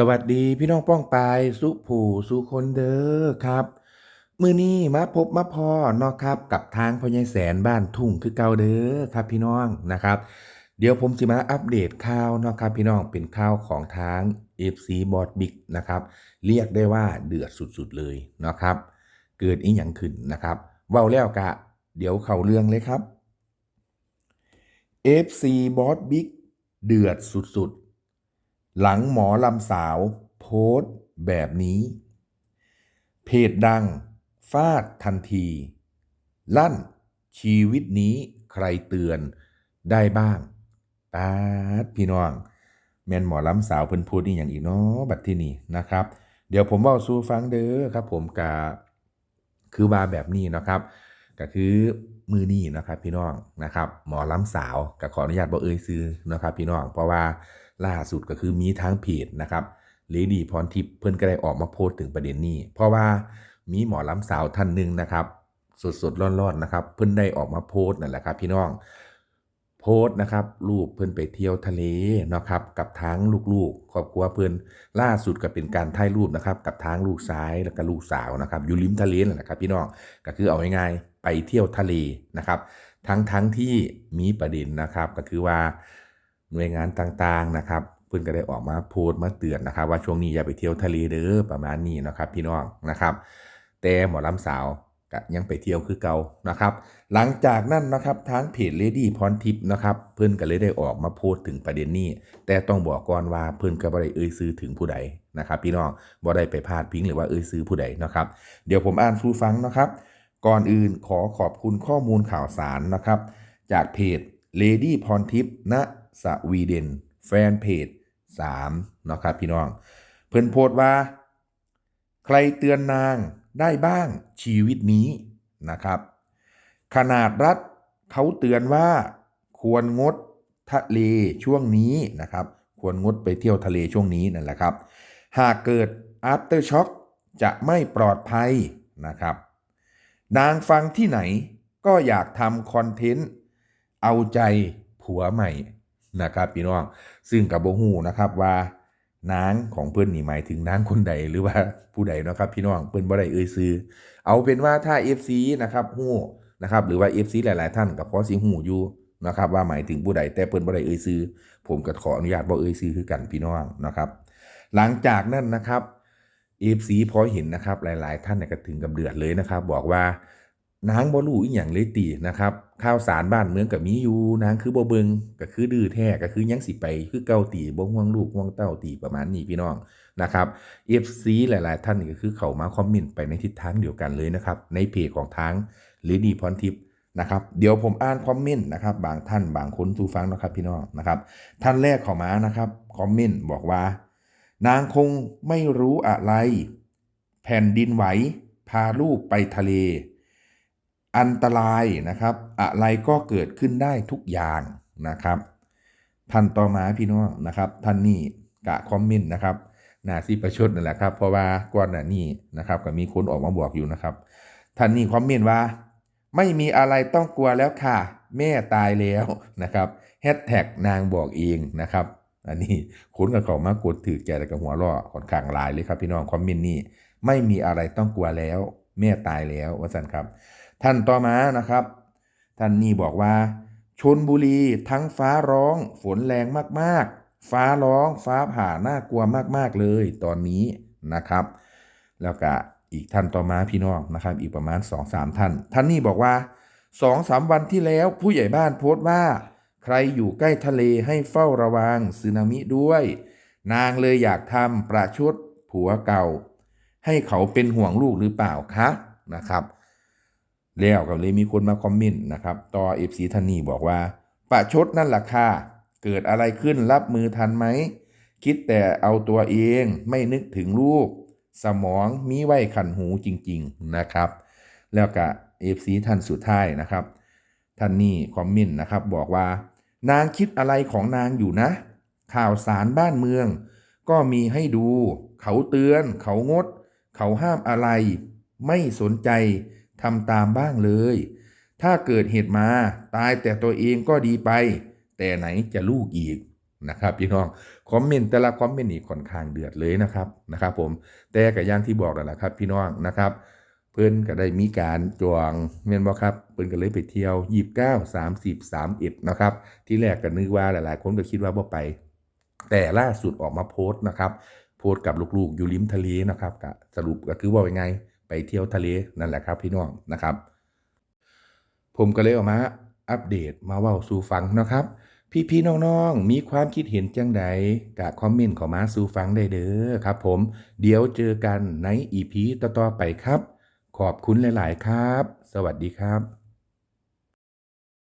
สวัสดีพี่น้องป้องปายสุผูสุคนเด้อครับ มือนี้มาพบมาพอนาะครับกับทางพ่อใหญ่แสนบ้านทุ่งคือเก่าเด้อครับพี่น้องนะครับ เดี๋ยวผมสิมาอัปเดตข่าวนาะครับพี่น้องเป็นข่าวของทาง FC b o t Big นะครับ เรียกได้ว่าเดือดสุดๆเลยนะครับ เกิดอีหยังขึ้นนะครับเว้าแล้วกะ เดี๋ยวเข้าเรื่องเลยครับ FC b o s Big เดือดสุดๆ หลังหมอลำสาว โพสต์แบบนี้ เพจดัง ฟาดทันที ลั่น ชีวิตนี้ใครเตือนได้บ้างตาดพี่น้อง แม่นหมอลำสาวเพิ่นพูดนี่อย่างอีกเนาะบัดที่นี่นะครับ เดี๋ยวผมเว้าสู่ฟังเด้อครับ ผมกะคือว่าแบบนี้นะครับก็คือ มือนี้นะครับพี่น้องนะครับหมอล้ำสาวก็ขออนุญาตบ่เอ่ยซื้อนะครับพี่น้องเพราะว่าล่าสุดก็คือมีทางเพจนะครับเลดีพรทิพย์เพิ่นก็ได้ออกมาโพสต์ถึงประเด็นนี้ เพราะว่ามีหมอล้ำสาวท่านหนึ่งนะครับ สดๆร้อนๆนะครับ เพิ่นได้ออกมาโพสต์นั่นแหละครับพี่น้อง โพสต์นะครับรูปเพิ่อนไปเที่ยวทะเลนะครับกับทางลูกๆครอบครัวเพิ่อนล่าสุดก็เป็นการถ่ายรูปนะครับกับทางลูกซ้ายแล้วก็ลูกสาวนะครับอยู่ริมทะเลนั่นแหละครับพี่น้องก็คือเอาง่ายๆไปเที่ยวทะเลนะครับทั้งทั้งที่มีประเด็นนะครับก็คือว่าหน่วยงานต่างๆนะครับเพิ่อนก็ได้ออกมาโพสต์มาเตือนนะครับ ว่าช่วงนี้อย่าไปเที่ยวทะเลเด้อประมาณนี้นะครับพี่น้องนะครับ แต่หมอลำสาว ก็ยังไปเที่ยวคือเก่านะครับ หลังจากนั้นนะครับทางเพจเลดี้พรทิพย์นะครับ เพิ่อนก็เลยได้ออกมาโพสต์ถึงประเด็นนี้ แต่ต้องบอกก่อนว่าเพิ่อนก็บ่ได้เอ่ยซื้อถึงผู้ใดนะครับ พี่น้องบ่ได้ไปพาดพิงหรือว่าเอ่ยซื้อผู้ใดนะครับ เดี๋ยวผมอ่านสู่ฟังนะครับ ก่อนอื่นขอขอบคุณข้อมูลข่าวสารนะครับ จากเพจ Lady พรทิพย์ณสวีเดน แฟนเพจ3นะครับพี่น้อง เพิ่อนโพสต์ว่า ใครเตือนนาง ได้บ้างชีวิตนี้นะครับ ขนาดรัฐเขาเตือนว่าควรงดทะเลช่วงนี้นะครับ ควรงดไปเที่ยวทะเลช่วงนี้นั่นแหละครับ หากเกิด after shock จะไม่ปลอดภัยนะครับ นางฟังที่ไหนก็อยากทำคอนเทนต์เอาใจผัวใหม่นะครับพี่น้อง ซึ่งกับโบฮูนะครับว่า นางของเพื่อนนี่หมายถึงนางคนใดหรือว่าผู้ใดนะครับพี่น้องเพื่อนบ่ได้เอ่ยซื้อ เอาเป็นว่าถ้า FC นะครับฮู้นะครับหรือว่า FC หลายๆ ท่านกับพอสิฮู้อยู่นะครับว่าหมายถึงผู้ใดแต่เพิ่นบ่ได้เอ่ยซื้อ ผมก็ขออนุญาตบ่เอ่ยซื้อคือกันพี่น้องนะครับ หลังจากนั้นนะครับ FC พอเห็นนะครับหลาย ๆ ท่านเนี่ยก็ถึงกับเดือดเลยนะครับ บอกว่า นางบ่รู้อีหยังเลยตินะครับข่าวสารบ้านเมืองก็มีอยู่นางคือบ่เบิงก็คือดื้อแท้ก็คือยังสิไปคือเก่าตีบ่ห่วงลูกห่วงเต้าตีประมาณนี้พี่น้องนะครับ FC หลาย ๆ ท่านก็คือเข้ามาคอมเมนต์ไปในทิศทางเดียวกันเลยนะครับ ในเพจของทางลิดีพรทิพย์นะครับเดี๋ยวผมอ่านคอมเมนต์นะครับบางท่านบางคนทูฟังนะครับพี่น้องนะครับท่านแรกเข้ามานะครับคอมเมนต์บอกว่า นางคงไม่รู้อะไร แผ่นดินไหวพาลูกไปทะเล อันตรายนะครับ อะไรก็เกิดขึ้นได้ทุกอย่างนะครับท่านต่อมาพี่น้องนะครับท่านนี่กะคอมเมนต์นะครับนาซีประชดนั่นแหละครับ เพราะว่าก่อนหน้านี้นะครับก็มีคนออกมาบอกอยู่นะครับ ท่านนี่คอมเมนต์ว่า ไม่มีอะไรต้องกลัวแล้วค่ะ แม่ตายแล้วนะครับแฮชแท็กนางบอกเองนะครับ อันนี้คนกับเขามากดถือแก่แต่กับหัวล้อค่อนข้างลายเลยครับพี่น้องคอมเมนต์นี่ไม่มีอะไรต้องกลัวแล้ว แม่ตายแล้วว่าสันครับ ท่านต่อมานะครับ ท่านนี่บอกว่า ชนบุรีทั้งฟ้าร้อง ฝนแรงมากๆ ฟ้าร้องฟ้าผ่าน่ากลัวมากๆเลยตอนนี้นะครับ แล้วก็อีกท่านต่อมาพี่น้องนะครับ อีกประมาณ 2-3 ท่าน ท่านนี่บอกว่า2-3วันที่แล้วผู้ใหญ่บ้านโพสต์ว่า ใครอยู่ใกล้ทะเลให้เฝ้าระวังสึนามิด้วย นางเลยอยากทำประชดผัวเก่า ให้เขาเป็นห่วงลูกหรือเปล่าคะนะครับ แล้วก็เลยมีคนมาคอมเมนต์นะครับ ต่อเอฟซีท่านนี่บอกว่าประชดนั่นแหละค่ะเกิดอะไรขึ้นรับมือทันไหม คิดแต่เอาตัวเองไม่นึกถึงลูก สมองมีไว้ขันหูจริง ๆนะครับ แล้วก็เอฟซีท่านสุดท้ายนะครับ ท่านนี่คอมเมนต์นะครับบอกว่า นางคิดอะไรของนางอยู่นะ ข่าวสารบ้านเมือง ก็มีให้ดู เขาเตือน เขางด เขาห้ามอะไร ไม่สนใจ ทำตามบ้างเลย ถ้าเกิดเหตุมาตายแต่ตัวเองก็ดีไป แต่ไหนจะลูกอีกนะครับพี่น้องคอมเมนต์แต่ละคอมเมนต์นี่ค่อนข้างเดือดเลยนะครับนะครับ ผมแต่ก็อย่างที่บอกแล้วล่ะครับ พี่น้องนะครับ เพิ่นก็ได้มีการจองแม่นบ่ครับเพิ่นก็เลยไปเที่ยว29 30 31นะครับ ที่แรกก็นึกว่าหลายๆ คนก็คิดว่าบ่ไป แต่ล่าสุดออกมาโพสต์นะครับ โพสต์กับลูกๆอยู่ริมทะเลนะครับสรุปก็คือว่ายังไง ไปเที่ยวทะเลนั่นแหละครับพี่น้องนะครับ ผมก็เลยออกมาอัปเดตมาเว้าสู่ฟังนะครับ พี่ๆน้องๆ มีความคิดเห็นจังใดกะคอมเมนต์เข้ามาสู่ฟังได้เด้อครับผมเดี๋ยวเจอกันในอีพีต่อๆไปครับ ขอบคุณหลาย ๆ ครับ สวัสดีครับ